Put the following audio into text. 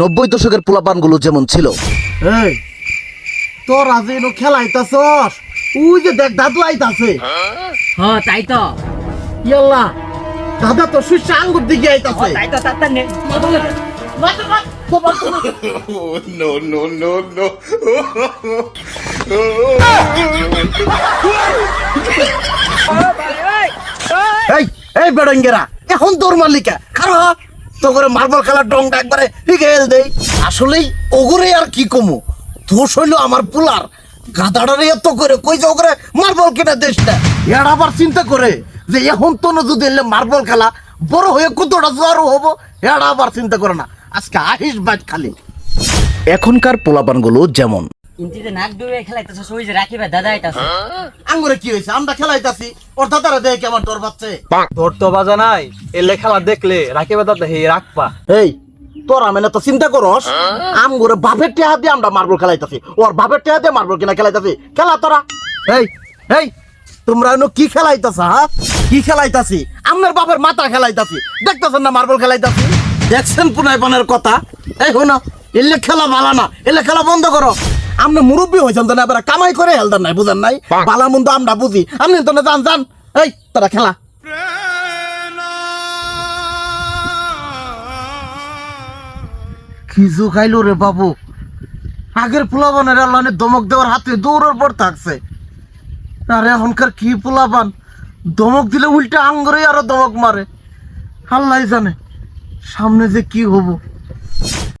নব্বই দশকের পোলাপানগুলো যেমন ছিল। এই তোর আজ এনো খেলাইতাছস? ওই যে দেখ দাদু আইতাছে হ তাই তো। ইয়াল্লা। দাদা তো আঙ্গুর দিকে আইতাছে। তাই তো তার নে এই এই বেড়ঙ্গেরা এখন তোর মালিকা খারো তো করে মার্বল খেলার ডংটা একবারে গেল দেই। আসলেই ওগরে আর কি কমু? দোষ হইল আমার পুলার। গাদাড়ারে এত করে কই যে ওগরে মার্বল কিনা দেশটা এর আবার চিন্তা করে যে এখন তো যদি এলে মার্বল খেলা, বড় হয়ে কতটা জোয়ারও হব, এরা আবার চিন্তা করে না। আজকে আহিস বাজ খালি। এখনকার পোলাপানগুলো যেমন ইন্টিতে নাক ডুবে খেলাইতেছ ওই যে রাখিবে দাদা আইতাছে। আঙ্গুরে কি হয়েছে? আমরা খেলাইতাছি। ওর দাদারা দেখে কেমন তোর বাচ্চে তোর তো বাজা নাই। এলে খেলা দেখলে রাখিবে দাদা হে রাখপা এই তোরা মানে তো চিন্তা করস? আম বাপের টেহা দিয়ে আমরা মার্বল খেলাইতাছি। ওর বাপের টেহা দিয়ে মার্বল কিনা খেলাইতাছি। খেলা তোরা। এই এই তোমরা এনো কি খেলাইতাছ হ্যাঁ কি খেলাইতাছি? আমার বাপের মাথা খেলাইতাছি। দেখতেছেন না মার্বল খেলাইতাছি? দেখছেন পুনাই পানের কথা? এই হইন এলে খেলা ভালো না। এলে খেলা বন্ধ করো। আপনি মুরব্বী হয়েছেন তো না এবার কামাই করে হেলতেন নাই বুঝেন নাই। বালা মন্দ আমরা বুঝি। আপনি তো না জান জান। এই তোরা খেলা। খিজু খাইলো রে বাবু? আগের পোলাবানের আল্লাহনে দমক দেওয়ার হাতে দৌড়ের পর থাকছে। আরে এখনকার কি পোলাবান? দমক দিলে উল্টা আঙ্গরে আরও দমক মারে। আল্লাহ জানে সামনে যে কি হব।